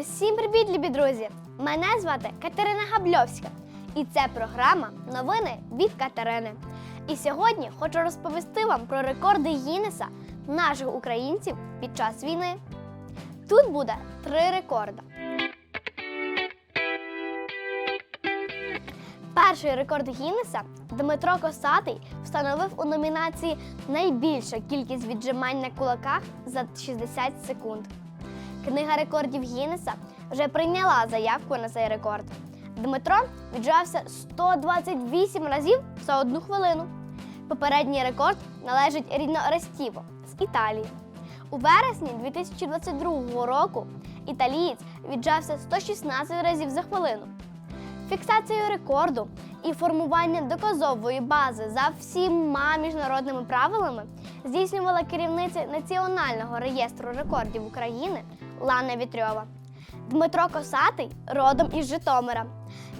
Усім привіт, любі друзі! Мене звати Катерина Габльовська, і це програма Новини від Катерини. І сьогодні хочу розповісти вам про рекорди Гіннеса наших українців під час війни. Тут буде три рекорди. Перший рекорд Гіннеса Дмитро Косатий встановив у номінації Найбільша кількість віджимань на кулаках за 60 секунд. Книга рекордів Гіннеса вже прийняла заявку на цей рекорд. Дмитро віджався 128 разів за одну хвилину. Попередній рекорд належить Ріно Рестіво з Італії. У вересні 2022 року італієць віджався 116 разів за хвилину. Фіксацію рекорду і формування доказової бази за всіма міжнародними правилами здійснювала керівниця Національного реєстру рекордів України Лана Вітрьова. Дмитро Косатий родом із Житомира.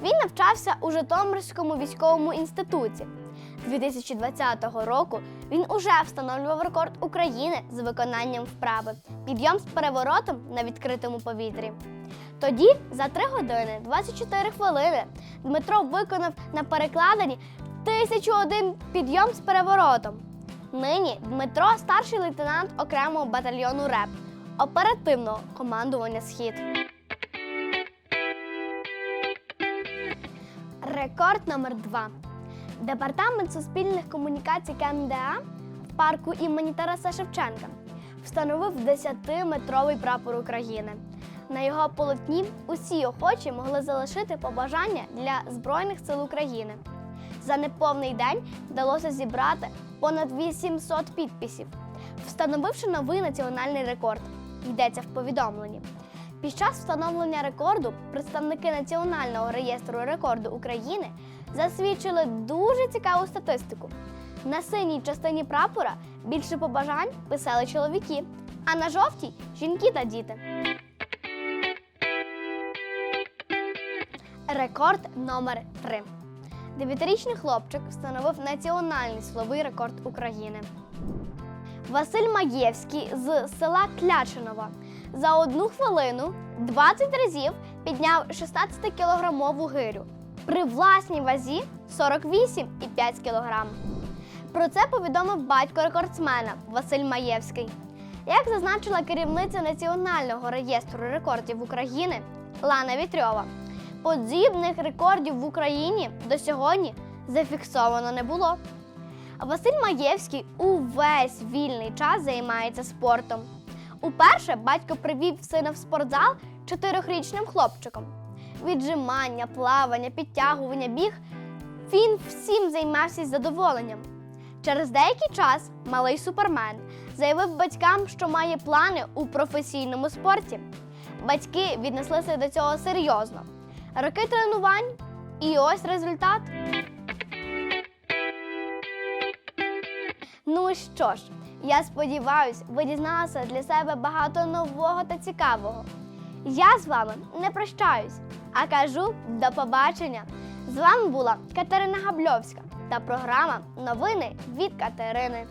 Він навчався у Житомирському військовому інституті. 2020 року він уже встановлював рекорд України з виконанням вправи підйом з переворотом на відкритому повітрі. Тоді за 3 години 24 хвилини Дмитро виконав на перекладині 1001 підйом з переворотом. Нині Дмитро старший лейтенант окремого батальйону РЕП оперативного командування Схід. Рекорд номер 2 Департамент суспільних комунікацій КМДА в парку імені Тараса Шевченка встановив 10-метровий прапор України. На його полотні усі охочі могли залишити побажання для Збройних сил України. За неповний день вдалося зібрати понад 800 підписів, встановивши новий національний рекорд. Йдеться в повідомленні. Під час встановлення рекорду представники Національного реєстру рекорду України засвідчили дуже цікаву статистику. На синій частині прапора більше побажань писали чоловіки, а на жовтій жінки та діти. Рекорд номер 3 Дев'ятирічний хлопчик встановив національний силовий рекорд України. Василь Маєвський з села Клячинова за одну хвилину 20 разів підняв 16-кілограмову гирю при власній вазі 48,5 кг. Про це повідомив батько рекордсмена Василь Маєвський. Як зазначила керівниця Національного реєстру рекордів України Лана Вітрьова, подібних рекордів в Україні до сьогодні зафіксовано не було. Василь Маєвський увесь вільний час займається спортом. Уперше батько привів сина в спортзал чотирьохрічним хлопчиком. Віджимання, плавання, підтягування, біг. Він всім займався із задоволенням. Через деякий час малий супермен заявив батькам, що має плани у професійному спорті. Батьки віднеслися до цього серйозно. Роки тренувань, і ось результат. Ну що ж, я сподіваюся, ви дізналися для себе багато нового та цікавого. Я з вами не прощаюсь, а кажу до побачення. З вами була Катерина Габльовська та програма Новини від Катерини.